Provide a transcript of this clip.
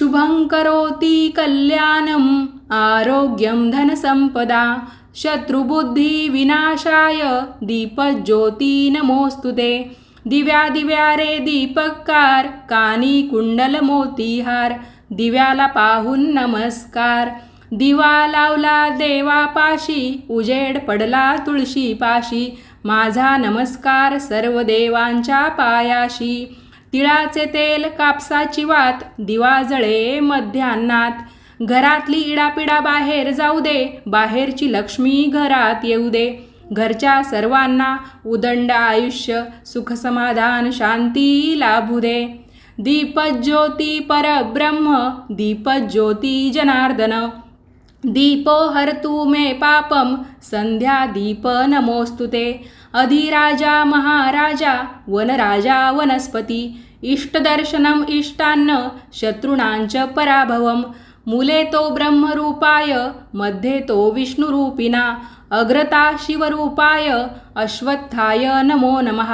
शुभं करोति कल्याणम् आरोग्यं धनसम्पदा शत्रुबुद्धिविनाशाय दीपज्योती नमोऽस्तु ते। दिव्या दिव्या रे दीपकार कानी कुंडल मोतीहार दिव्याला पाहून नमस्कार। दिवा लावला देवापाशी उजेड पडला तुळशी पाशी माझा नमस्कार सर्व देवांच्या पायाशी। तिळाचे तेल कापसाची वात दिवा जळे मध्यान्नात घरातली इडापिडा बाहेर जाऊ दे बाहेरची लक्ष्मी घरात येऊ दे. घरच्या सर्वांना उदंड आयुष्य सुखसमाधान शांती लाभू दे. दीपज्योती परब्रह्म दीपज्योती जनार्दन. दीपो हरतु मे पापम संध्या दीप नमोस्तु ते। अधिराजा महाराजा वनराजा वनस्पती इष्टदर्शनम इष्टान्न शत्रुणांच पराभवम। मुले तो ब्रह्मरूपायमध्ये तो विष्णुरूपिणा अग्रता शिवरूपाय अश्वत्थाय नमो नमः।